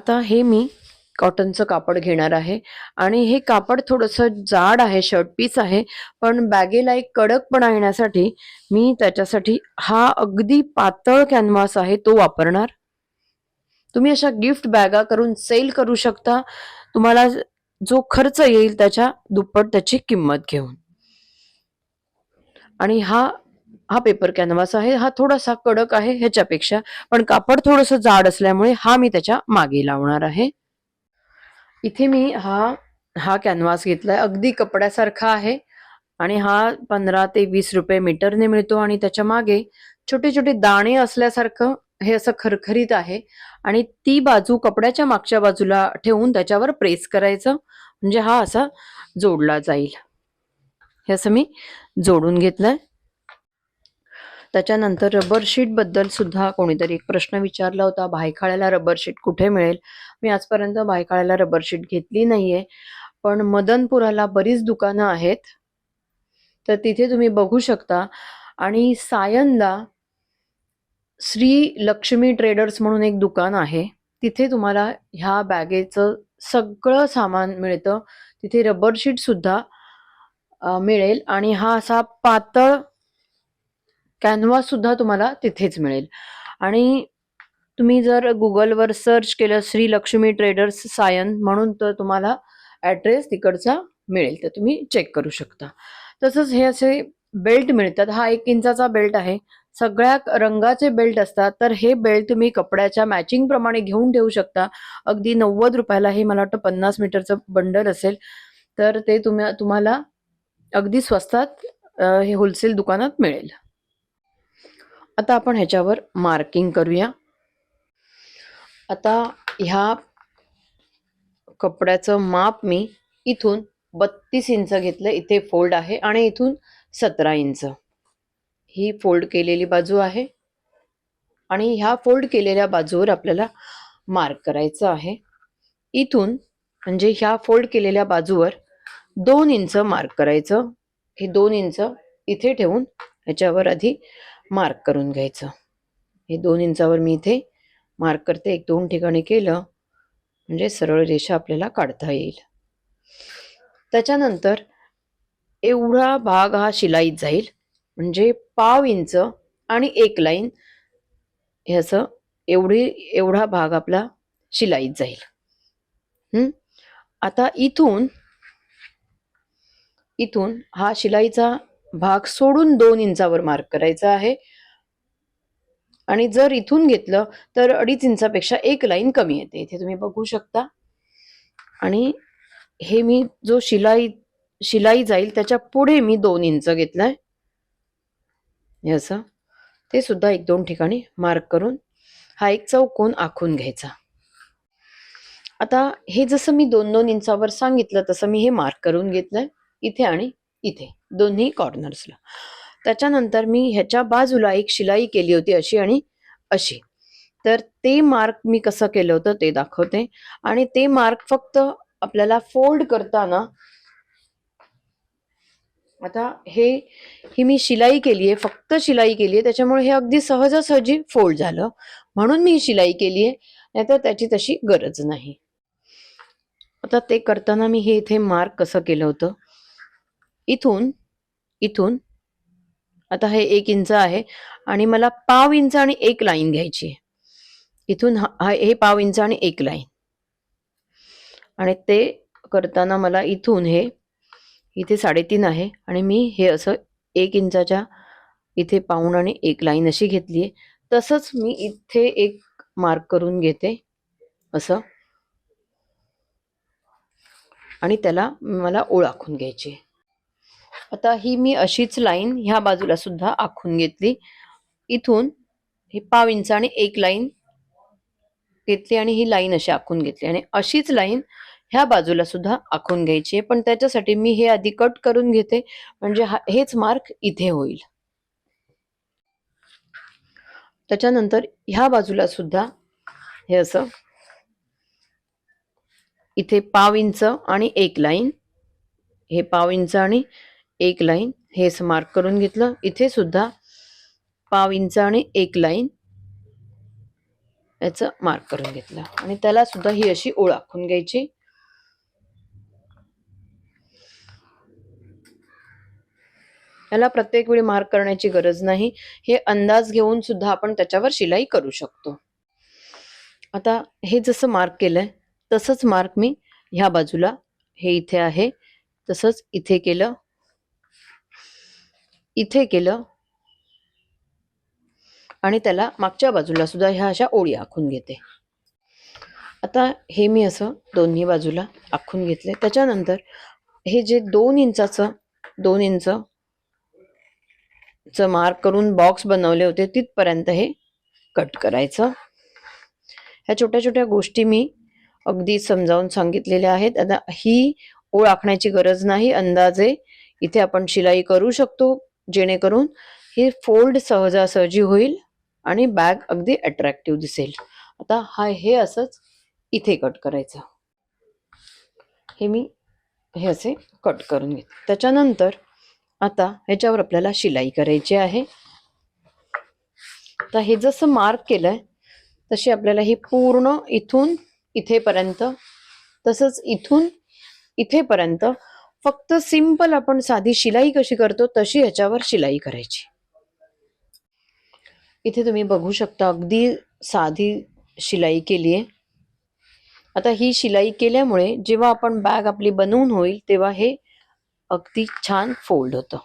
आता हे मी कॉटनचं कापड घेणार आहे. आणि हे कापड थोडंसं जाड आहे शर्ट पीस आहे. पण बॅगेला एक कडकपणा येण्यासाठी मी त्याच्यासाठी हा अगदी पातळ कॅनव्हास आहे तो वापरणार. तुम्ही अशा गिफ्ट बॅगा करून सेल करू शकता. तुम्हाला जो खर्च येईल त्याच्या दुप्पट त्याची किंमत घेऊन. आणि हा हा पेपर कॅनव्हास आहे. हा थोडासा कडक आहे ह्याच्यापेक्षा पण कापड थोडंसं जाड असल्यामुळे हा मी त्याच्यामागे लावणार आहे. इथे मी हा हा कॅनव्हास घेतलाय. अगदी कपड्यासारखा आहे आणि हा पंधरा ते वीस रुपये मीटरने मिळतो आणि त्याच्यामागे छोटे छोटे दाणे असल्यासारखं हे असं खरखरीत आहे आणि ती बाजू कपड्याच्या मागच्या बाजूला ठेवून त्याच्यावर प्रेस करायचं. म्हणजे हा असा जोडला जाईल. हे असं मी जोडून घेतलंय. त्याच्यानंतर रबर शीटबद्दल सुद्धा कोणीतरी एक प्रश्न विचारला होता. भायखाळ्याला रबर शीट कुठे मिळेल? मी आजपर्यंत भायखाळ्याला रबर शीट घेतली नाहीये. पण मदनपुराला बरीच दुकानं आहेत. तर तिथे तुम्ही बघू शकता. आणि सायनला श्री लक्ष्मी ट्रेडर्स म्हणून एक दुकान आहे. तिथे तुम्हाला ह्या बॅगेचं सगळं सामान मिळतं. तिथे रबर शीट सुद्धा मिळेल. आणि हा असा पातळ कॅनव्हास सुद्धा तुम्हाला तिथेच मिळेल. आणि तुम्ही जर गुगलवर सर्च केलं श्री लक्ष्मी ट्रेडर्स सायन म्हणून तर तुम्हाला ॲड्रेस तिकडचा मिळेल तर तुम्ही चेक करू शकता. तसंच हे असे बेल्ट मिळतात. हा एक इंचाचा बेल्ट आहे. सगळ्या रंगाचे बेल्ट असतात तर हे बेल्ट तुम्ही कपड्याच्या मॅचिंग प्रमाणे घेऊन ठेवू शकता. अगदी नव्वद रुपयाला हे मला वाटतं पन्नास मीटरचं बंडल असेल तर ते तुम्ही तुम्हाला अगदी स्वस्तात हे होलसेल दुकानात मिळेल. आता आपण ह्याच्यावर मार्किंग करूया. आता ह्या कपड्याचं माप मी इथून बत्तीस इंच घेतलं इथे फोल्ड आहे आणि इथून सतरा इंच. ही फोल्ड केलेली बाजू आहे आणि ह्या फोल्ड केलेल्या बाजूवर आपल्याला मार्क करायचं आहे. इथून म्हणजे ह्या फोल्ड केलेल्या बाजूवर दोन इंच मार्क करायचं. हे दोन इंच इथे ठेवून ह्याच्यावर आधी मार्क करून घ्यायचं. हे दोन इंचावर मी इथे मार्क करते. एक दोन ठिकाणी केलं म्हणजे सरळ रेषा आपल्याला काढता येईल. त्याच्यानंतर एवढा भाग हा शिलाईत जाईल. म्हणजे पाव इंच आणि एक लाईन ह्याचं एवढी एवढा भाग आपला शिलाईत जाईल. आता इथून इथून हा शिलाईचा भाग सोडून दोन इंचावर मार्क करायचा आहे. आणि जर इथून घेतलं तर अडीच इंचापेक्षा एक लाईन कमी येते. इथे तुम्ही बघू शकता. आणि हे मी जो शिलाई शिलाई जाईल त्याच्या पुढे मी दोन इंच घेतलाय. हे असं. ते सुद्धा एक दोन ठिकाणी मार्क करून हा एक चौकोन आखून घ्यायचा. आता हे जसं मी दोन दोन इंचावर सांगितलं तसं मी हे मार्क करून घेतलंय. इथे आणि इथे. दोन्ही कॉर्नर्सला त्याच्यानंतर मी ह्याच्या बाजूला एक शिलाई केली होती अशी आणि अशी. तर ते मार्क मी कसं केलं होतं ते दाखवते. आणि ते मार्क फक्त आपल्याला फोल्ड करताना आता हे ही मी शिलाई केली आहे फक्त शिलाई केली आहे त्याच्यामुळे हे अगदी सहजासहजी फोल्ड झालं. म्हणून मी ही शिलाई केली आहे नाहीतर त्याची तशी गरज नाही. आता ते करताना मी हे इथे मार्क कसं केलं होतं? इथून इथून. आता हे एक इंच आहे आणि मला पाव इंच आणि एक लाईन घ्यायची आहे. इथून हा हे पाव इंच आणि एक लाईन. आणि ते करताना मला इथून हे इथे साडेतीन आहे आणि मी हे असं एक इंचाच्या इथे पाऊण आणि एक लाईन अशी घेतली आहे. तसंच मी इथे एक मार्क करून घेते असं. आणि त्याला मला ओळ आखून घ्यायची आहे. आता ही मी अशीच लाईन ह्या बाजूला सुद्धा आखून घेतली. इथून हे पाव इंच आणि एक लाईन घेतली आणि ही लाईन अशी आखून घेतली. आणि अशीच लाईन ह्या बाजूला सुद्धा आखून घ्यायची आहे. पण त्याच्यासाठी मी हे आधी कट करून घेते. म्हणजे हेच मार्क इथे होईल. त्याच्यानंतर ह्या बाजूला सुद्धा हे असं. इथे पाव इंच आणि एक लाईन हे पाव इंच आणि एक लाईन हे मार्क करून घेतलं. इथे सुद्धा पाव इंच आणि एक लाईन याचं मार्क करून घेतलं. आणि त्याला सुद्धा ही अशी ओळ आखून घ्यायची. याला प्रत्येक वेळी मार्क करण्याची गरज नाही. हे अंदाज घेऊन सुद्धा आपण त्याच्यावर शिलाई करू शकतो. आता हे जसं मार्क केलंय तसंच मार्क मी ह्या बाजूला हे इथे आहे तसंच इथे केलं. इथे केलं. आणि त्याला मागच्या बाजूला सुद्धा ह्या अशा ओळी आखून घेते. आता हे मी असं दोन्ही बाजूला आखून घेतले. त्याच्यानंतर हे जे दोन इंचाचं दोन इंच च मार्क करून बॉक्स बनवले होते तिथपर्यंत हे कट करायचं. ह्या छोट्या छोट्या गोष्टी मी अगदी समजावून सांगितलेल्या आहेत. आता ही ओळ आखण्याची गरज नाही. अंदाजे इथे आपण शिलाई करू शकतो. जेणेकरून हे फोल्ड सहजासहजी होईल आणि बॅग अगदी अट्रॅक्टिव्ह दिसेल. आता हा हे असंच इथे कट करायचं. हे मी हे असे कट करून घेते. त्याच्यानंतर आता ह्याच्यावर आपल्याला शिलाई करायची आहे. तर हे जसं मार्क केलंय तशी आपल्याला ही पूर्ण इथून इथेपर्यंत तसंच इथून इथेपर्यंत फक्त सिंपल आपण साधी शिलाई कशी करतो तशी ह्याच्यावर शिलाई करायची. इथे तुम्ही बघू शकता अगदी साधी शिलाई केली आहे. आता ही शिलाई केल्यामुळे जेव्हा आपण बॅग आपली बनवून होईल तेव्हा हे अगदी छान फोल्ड होतं.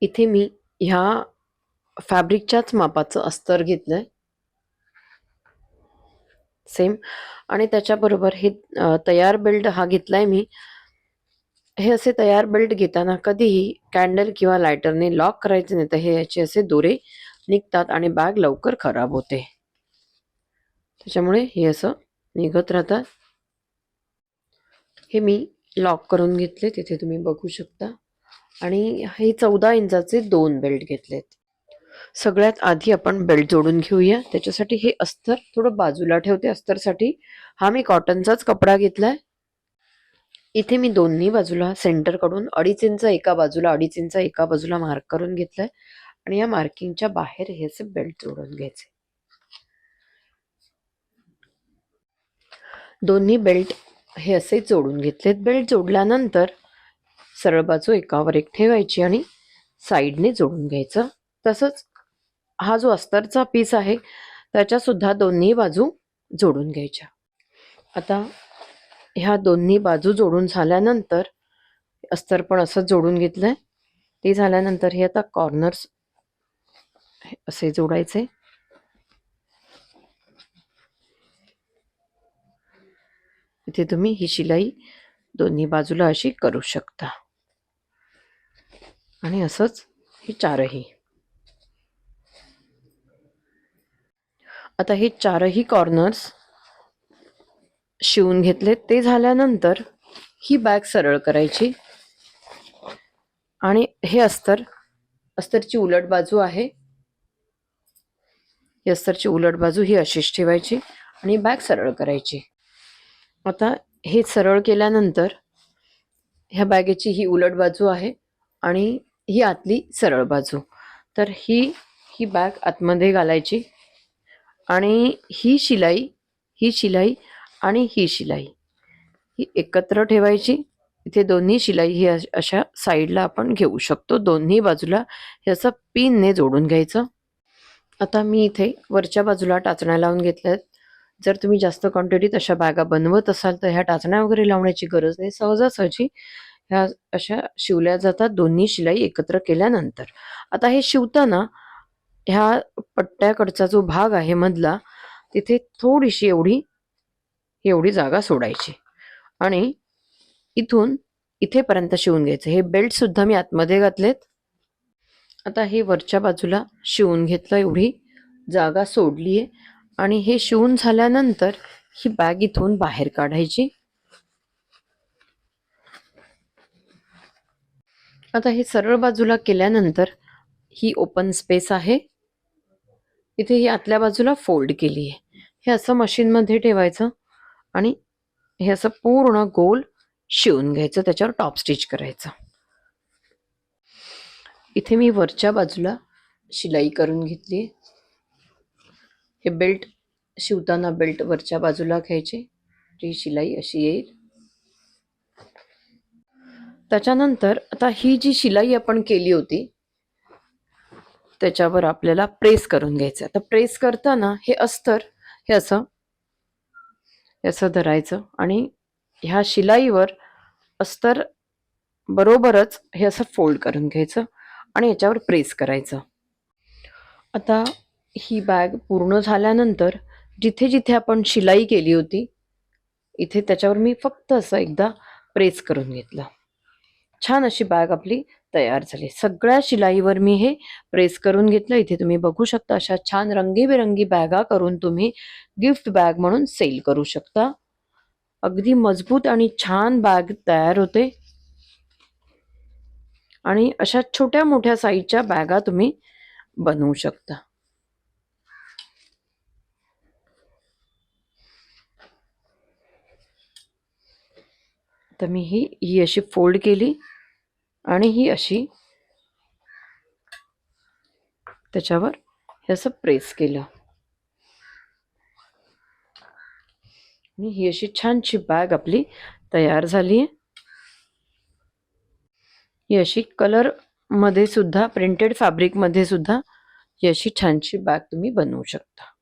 इथे मी ह्या फॅब्रिकच्याच मापाचं अस्तर घेतलंय. सेम आणि त्याच्याबरोबर हे तयार बेल्ट हा घेतलाय मी. हे असे तयार बेल्ट घेताना कधीही कॅन्डल किंवा लायटरने लॉक करायचे नाही तर हे याचे असे दोरे निघतात आणि बॅग लवकर खराब होते. त्याच्यामुळे हे असं निघत राहतात. हे मी लॉक करून घेतले तिथे तुम्ही बघू शकता. आणि हे चौदा इंचाचे दोन बेल्ट घेतलेत. सगळ्यात आधी आपण बेल्ट जोडून घेऊया. त्याच्यासाठी हे अस्तर थोडं बाजूला ठेवते. अस्तरसाठी हा मी कॉटनचाच कपडा घेतलाय. इथे मी दोन्ही बाजूला सेंटरकडून अडीच इंच एका बाजूला अडीच इंच एका बाजूला मार्क करून घेतलाय. आणि या मार्किंगच्या बाहेर हे असे बेल्ट जोडून घ्यायचे दोन्ही बेल्ट हे असे जोडून घेतलेत. बेल्ट जोडल्यानंतर सरळ बाजू एकावर एक ठेवायची आणि साईडने जोडून घ्यायचं. तसंच हा जो अस्तरचा पीस आहे त्याच्यासुद्धा दोन्ही बाजू जोडून घ्यायच्या. आता ह्या दोन्ही बाजू जोडून झाल्यानंतर अस्तर पण असंच जोडून घेतलं आहे ते झाल्यानंतर हे आता कॉर्नर्स असे जोडायचे. इथे तुम्ही ही शिलाई दोन्ही बाजूला अशी करू शकता. आणि असंच हे चारही. आता हे चारही कॉर्नर्स शिवून घेतले. ते झाल्यानंतर ही बॅग सरळ करायची. आणि हे अस्तर अस्तरची उलट बाजू आहे. ही अस्तरची उलट बाजू ही अशीच ठेवायची आणि बॅग सरळ करायची. आता हे सरळ केल्यानंतर ह्या बॅगेची ही उलट बाजू आहे आणि ही आतली सरळ बाजू. तर ही ही बॅग आतमध्ये घालायची. आणि ही शिलाई ही शिलाई आणि ही शिलाई. ही एकत्र ठेवायची. इथे दोन्ही शिलाई ही अश- अशा साईडला आपण घेऊ शकतो. दोन्ही बाजूला हे असं पिनने जोडून घ्यायचं. आता मी इथे वरच्या बाजूला टाचण्या लावून घेतल्यात. जर तुम्ही जास्त क्वांटिटीत अशा बॅगा बनवत असाल तर ह्या टाचण्या वगैरे लावण्याची गरज नाही. सहजासहजी ह्या अशा शिवल्या जातात. दोन्ही शिलाई एकत्र केल्यानंतर. आता हे शिवताना ह्या पट्ट्याकडचा जो भाग आहे मधला तिथे थोडीशी एवढी एवढी जागा सोडायची. आणि इथून इथेपर्यंत शिवून घ्यायचं. हे बेल्टसुद्धा मी आतमध्ये घातलेत. आता हे वरच्या बाजूला शिवून घेतलं एवढी जागा सोडली आहे आणि हे शिवून झाल्यानंतर ही बॅग इथून बाहेर काढायची. आता हे सरळ बाजूला केल्यानंतर ही ओपन स्पेस आहे. इथे ही आतल्या बाजूला फोल्ड केली आहे. हे असं मशीनमध्ये ठेवायचं आणि हे असं पूर्ण गोल शिवून घ्यायचं त्याच्यावर टॉप स्टिच करायचं. इथे मी वरच्या बाजूला शिलाई करून घेतली. हे बेल्ट शिवताना बेल्ट वरच्या बाजूला घ्यायचे. ही शिलाई अशी येईल. त्याच्यानंतर आता ही जी शिलाई आपण केली होती त्याच्यावर आपल्याला प्रेस करून घ्यायचं. आता प्रेस करताना हे अस्तर हे असं हे असं धरायचं आणि ह्या शिलाईवर अस्तर बरोबरच हे असं फोल्ड करून घ्यायचं आणि याच्यावर प्रेस करायचं. आता ही बॅग पूर्ण झाल्यानंतर जिथे जिथे आपण शिलाई केली होती इथे त्याच्यावर मी फक्त असं एकदा प्रेस करून घेतलं. छान अशी बॅग आपली तयार झाले. सगळ्या शिलाईवर मी हे प्रेस करून घेतलं. इथे तुम्ही बघू शकता अशा छान रंगीबेरंगी बॅगा करून तुम्ही गिफ्ट बॅग म्हणून सेल करू शकता. अगदी मजबूत आणि छान बॅग तयार होते. आणि अशा छोट्या मोठ्या साईजच्या बॅगा तुम्ही बनवू शकता. तर मी ही ही अशी फोल्ड केली. आणि ही अशी त्याच्यावर हे असं प्रेस केलं. आणि ही अशी छानशी बॅग आपली तयार झाली आहे. ही अशी कलरमध्ये सुद्धा प्रिंटेड फॅब्रिकमध्ये सुद्धा ही अशी छानशी बॅग तुम्ही बनवू शकता.